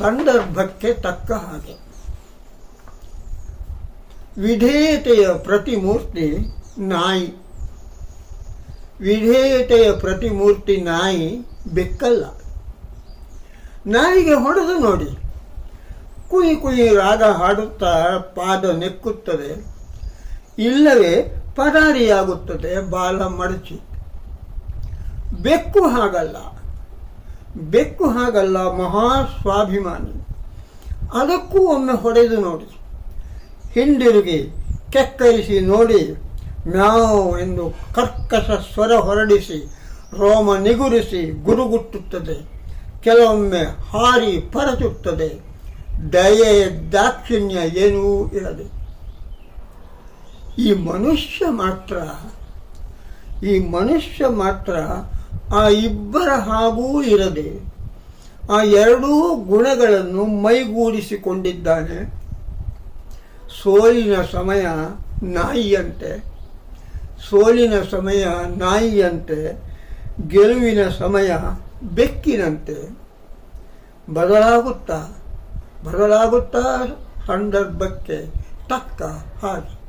ಸಂದರ್ಭಕ್ಕೆ ತಕ್ಕ ಹಾಗೆ. ವಿಧೇಯತೆಯ ಪ್ರತಿಮೂರ್ತಿ ನಾಯಿ. ವಿಧೇಯತೆಯ ಪ್ರತಿಮೂರ್ತಿ ನಾಯಿ ಬೆಕ್ಕಲ್ಲ. ನಾಯಿಗೆ ಹೊಡೆದು ನೋಡಿ. ಕುಯಿ ಕುಯಿ ರಾಗ ಹಾಡುತ್ತಾ ಪಾದ ನೆಕ್ಕುತ್ತದೆ. ಇಲ್ಲವೇ ಪರಾರಿಯಾಗುತ್ತದೆ ಬಾಲ ಮಡಚಿ. ಬೆಕ್ಕು ಹಾಗಲ್ಲ. ಬೆಕ್ಕು ಹಾಗಲ್ಲ, ಮಹಾ ಸ್ವಾಭಿಮಾನಿ. ಅದಕ್ಕೂ ಒಮ್ಮೆ ಹೊಡೆದು ನೋಡಿ. ಹಿಂದಿರುಗಿ, ಕೆಕ್ಕರಿಸಿ ನೋಡಿ, ಮ್ಯಾವ್ ಎಂದು ಕರ್ಕಶ ಸ್ವರ ಹೊರಡಿಸಿ, ರೋಮ ನಿಗುರಿಸಿ ಗುರುಗುಟ್ಟುತ್ತದೆ. ಕೆಲವೊಮ್ಮೆ ಹಾರಿ ಪರಚುತ್ತದೆ. ದಯೆ, ದಾಕ್ಷಿಣ್ಯ ಏನೂ ಇರದೆ. ಈ ಮನುಷ್ಯ ಮಾತ್ರ, ಈ ಮನುಷ್ಯ ಮಾತ್ರ ಆ ಇಬ್ಬರ ಹಾಗೂ ಇರದೆ ಆ ಎರಡೂ ಗುಣಗಳನ್ನು ಮೈಗೂಡಿಸಿಕೊಂಡಿದ್ದಾನೆ. ಸೋಲಿನ ಸಮಯ ನಾಯಿಯಂತೆ, ಸೋಲಿನ ಸಮಯ ನಾಯಿಯಂತೆ, ಗೆಲುವಿನ ಸಮಯ ಬೆಕ್ಕಿನಂತೆ. ಬದಲಾಗುತ್ತಾ ಬದಲಾಗುತ್ತಾ ಸಂದರ್ಭಕ್ಕೆ ತಕ್ಕ ಹಾಗೆ.